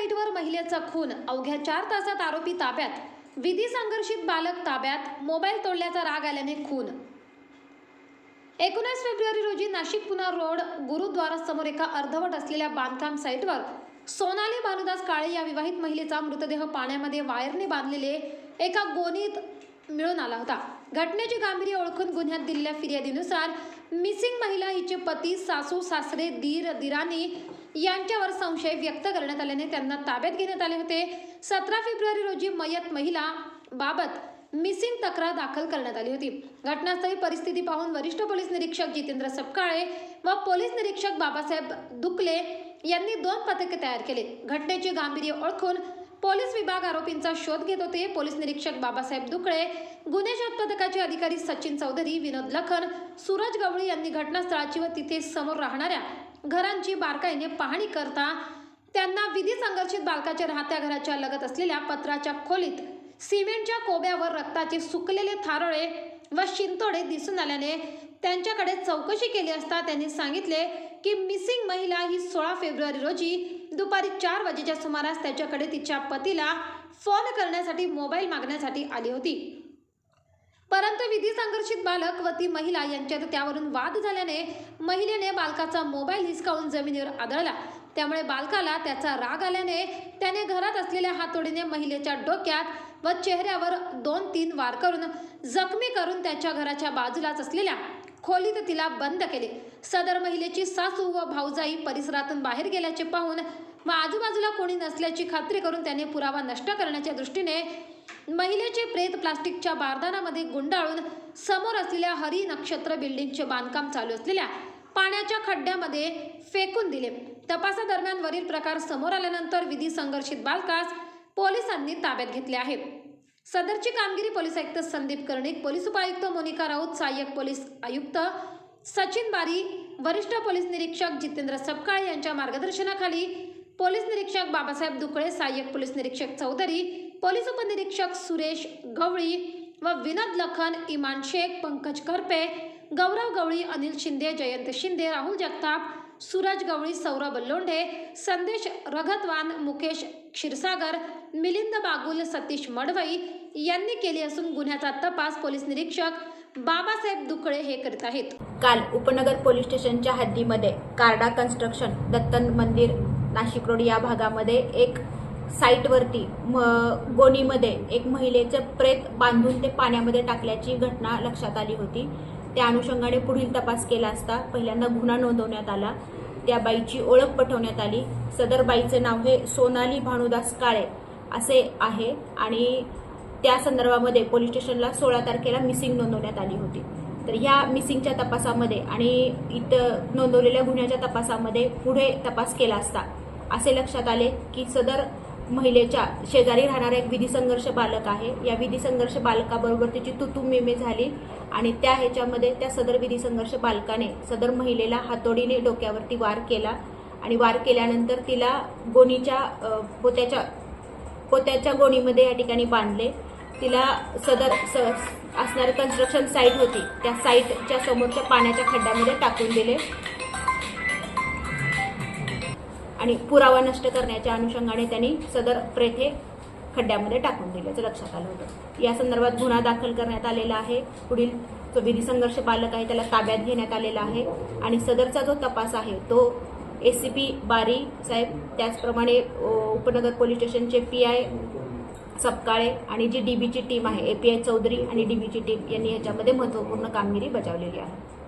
साईटवर महिलेचा खून. अवघ्या चार तासात आरोपी ताब्यात. विधी संघर्षित बालक ताब्यात. मोबाईल तोडल्याचा राग आल्याने खून. एकोणीस फेब्रुवारी रोजी नाशिक पुणा रोड गुरुद्वारासमोर एका अर्धवट असलेल्या बांधकाम साईटवर सोनाली भानुदास काळे या विवाहित महिलेचा मृतदेह पाण्यामध्ये वायरने बांधलेले एका गोनीत मिळून आला होता. घटनेची गांभीर्य ओळखून गुन्ह्यात दिलेल्या फिर्यादीनुसार मिसिंग महिला हिचे पती सासू सासरे दीर दिराणी यांच्यावर संशय व्यक्त करण्यात आल्याने त्यांना ताब्यात घेण्यात आले होते. सतरा फेब्रुवारी रोजी मयत महिला बाबत मिसिंग तक्रार दाखल करण्यात आली होती. घटनास्थळी परिस्थिती पाहून वरिष्ठ पोलीस निरीक्षक जितेंद्र सपकाळे व पोलीस निरीक्षक बाबासाहेब दुकले यांनी दोन पथके तयार केले. घटनेचे गांभीर्य ओळखून पोलीस विभाग आरोपींचा शोध घेत होते. पोलीस निरीक्षक बाबासाहेब दुकळे गुन्हे शोध पथकाचे अधिकारी सचिन चौधरी विनोद लखन सूरज गवळी यांनी घटनास्थळाची व तिथे समोर राहणाऱ्या घरांची बारकाईने पाहणी करता त्यांना विधी संघर्षित बालकाच्या राहत्या घराच्या लगत असलेल्या पत्राच्या खोलीत सिमेंटच्या कोब्यावर रक्ताचे सुकलेले थारोळे व शिंतोडे दिसून आल्याने त्यांच्याकडे चौकशी केली असता त्यांनी सांगितले की मिसिंग महिला ही सोळा फेब्रुवारी रोजी दुपारी चार वाजेच्या सुमारास त्याच्याकडे तिच्या पतीला फोन करण्यासाठी मोबाईल मागण्यासाठी आली होती. परंतु विधी संघर्षित बालक व ती महिला यांच्यात त्यावरून वाद झाल्याने महिलेने बालकाचा मोबाईल हिसकावून जमिनीवर आदळला. त्यामुळे बालकाला त्याचा राग आल्याने त्याने घरात असलेल्या हातोडीने महिलेच्या डोक्यात व चेहऱ्यावर दोन तीन वार करून जखमी करून त्याच्या घराच्या बाजूलाच असलेल्या खोलीत तिला बंद केले. सदर महिलेची सासू व भाऊजाई परिसरातून बाहेर गेल्याचे पाहून व आजूबाजूला कोणी नसल्याची खात्री करून त्याने पुरावा नष्ट करण्याच्या दृष्टीने महिलेचे प्रेत प्लास्टिकच्या बारदानामध्ये गुंडाळून समोर असलेल्या हरी नक्षत्र बिल्डिंगचे बांधकाम चालू असलेल्या पाण्याच्या खड्ड्यामध्ये फेकून दिले. तपासादरम्यान वरील प्रकार समोर आल्यानंतर विधी संघर्षित बालकास पोलिसांनी ताब्यात घेतले आहे. सदरची कामगिरी पोलीस आयुक्त संदीप कर्णिक पोलीस उपायुक्त मोनिका राऊत सहाय्यक पोलीस आयुक्त सचिन बारी वरिष्ठ पोलीस निरीक्षक जितेंद्र सपकाळे यांच्या मार्गदर्शनाखाली पोलीस निरीक्षक बाबासाहेब दुकळे सहाय्यक पोलीस निरीक्षक चौधरी पोलीस उपनिरीक्षक सुरेश गवळी व विनोद लखन इमान शेख पंकज करपे गौरव गवळी अनिल शिंदे जयंत शिंदे राहुल जगताप सूरज गवळी सौरभ लोंढे संदेश रघतवान मुकेश क्षीरसागर मिलिंद बागुल सतीश मडवई यांनी केली असून गुन्ह्याचा तपास पोलीस निरीक्षक बाबासाहेब दुकळे हे करीत आहेत. काल उपनगर पोलीस स्टेशनच्या हद्दीमध्ये कार्डा कन्स्ट्रक्शन दत्तन मंदिर नाशिक रोड या भागामध्ये एक साईटवरती म गोणीमध्ये एक महिलेचं प्रेत बांधून ते पाण्यामध्ये टाकल्याची घटना लक्षात आली होती. त्या अनुषंगाने पुढील तपास केला असता पहिल्यांदा गुन्हा नोंदवण्यात आला. त्या बाईची ओळख पटवण्यात आली. सदर बाईचं नाव हे सोनाली भानुदास काळे असे आहे आणि त्या संदर्भामध्ये पोलीस स्टेशनला सोळा तारखेला मिसिंग नोंदवण्यात आली होती. तर ह्या मिसिंगच्या तपासामध्ये आणि इथं नोंदवलेल्या गुन्ह्याच्या तपासामध्ये पुढे तपास केला असता असे लक्षात आले की सदर महिलेच्या शेजारी राहणारा एक विधी संघर्ष बालक आहे. या विधी संघर्ष बालकाबरोबर तिची तुतू मेमे झाली आणि त्या ह्याच्यामध्ये त्या सदर विधी संघर्ष बालकाने सदर महिलेला हातोडीने डोक्यावरती वार केला आणि वार केल्यानंतर तिला गोणीच्या पोत्याच्या पोत्याच्या गोणीमध्ये या ठिकाणी बांधले. तिला सदर स असणारी कन्स्ट्रक्शन साईट होती. त्या साईटच्या समोरच्या पाण्याच्या खड्ड्यामध्ये टाकून दिले. आणि पुरावा नष्ट करण्याच्या अनुषंगाने त्यांनी सदर प्रेथे खड्ड्यामध्ये टाकून दिल्याचं लक्षात आलं होतं. या संदर्भात गुन्हा दाखल करण्यात आलेला आहे. पुढील जो विधी संघर्ष पालक आहे त्याला ताब्यात घेण्यात आलेला आहे. आणि सदरचा जो तपास आहे तो एस सी पी बारी साहेब त्याचप्रमाणे उपनगर पोलीस स्टेशनचे पी आय सपकाळे आणि जी डीबीची टीम आहे एपीआय चौधरी आणि डीबीची टीम यांनी याच्यामध्ये महत्त्वपूर्ण कामगिरी बजावलेली आहे.